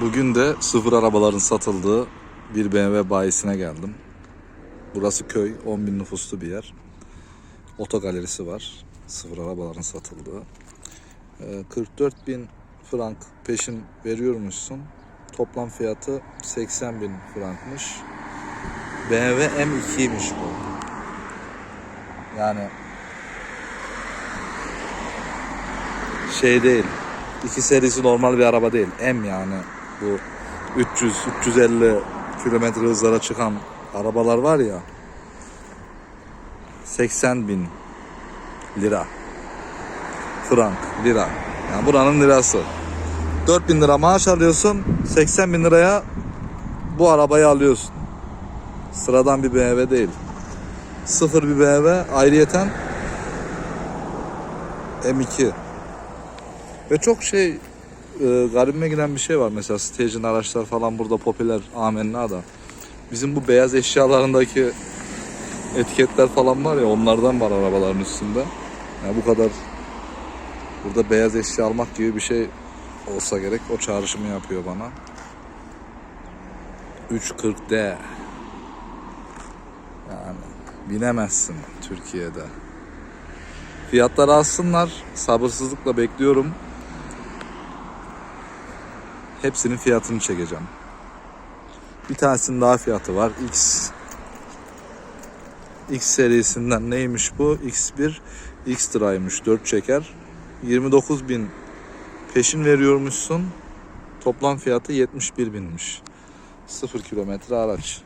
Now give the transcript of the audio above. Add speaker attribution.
Speaker 1: Bugün de sıfır arabaların satıldığı bir BMW bayisine geldim. Burası köy, 10 bin nüfuslu bir yer. Otogalerisi var. Sıfır arabaların satıldığı. Ee, 44 bin frank peşin veriyormuşsun. Toplam fiyatı 80 bin frankmış. BMW M2'ymiş bu. Yani şey değil. İki serisi normal bir araba değil. M yani bu 300 350 kilometre hızlara çıkan arabalar var ya 80 bin lira. Frank lira. Yani buranın lirası. 4 bin lira maaş alıyorsun 80 bin liraya bu arabayı alıyorsun. Sıradan bir BMW değil. Sıfır bir BMW ayrıyeten M2 ve çok şey e, garibime giden bir şey var mesela stage'in araçlar falan burada popüler amenna da. Bizim bu beyaz eşyalarındaki etiketler falan var ya onlardan var arabaların üstünde. Yani bu kadar burada beyaz eşya almak gibi bir şey olsa gerek. O çağrışımı yapıyor bana. 340D yani binemezsin Türkiye'de. Fiyatları alsınlar. Sabırsızlıkla bekliyorum. Hepsinin fiyatını çekeceğim. Bir tanesinin daha fiyatı var. X X serisinden neymiş bu? X1 X-Drive'mış 4 çeker. 29 bin peşin veriyormuşsun. Toplam fiyatı 71 binmiş. 0 kilometre araç.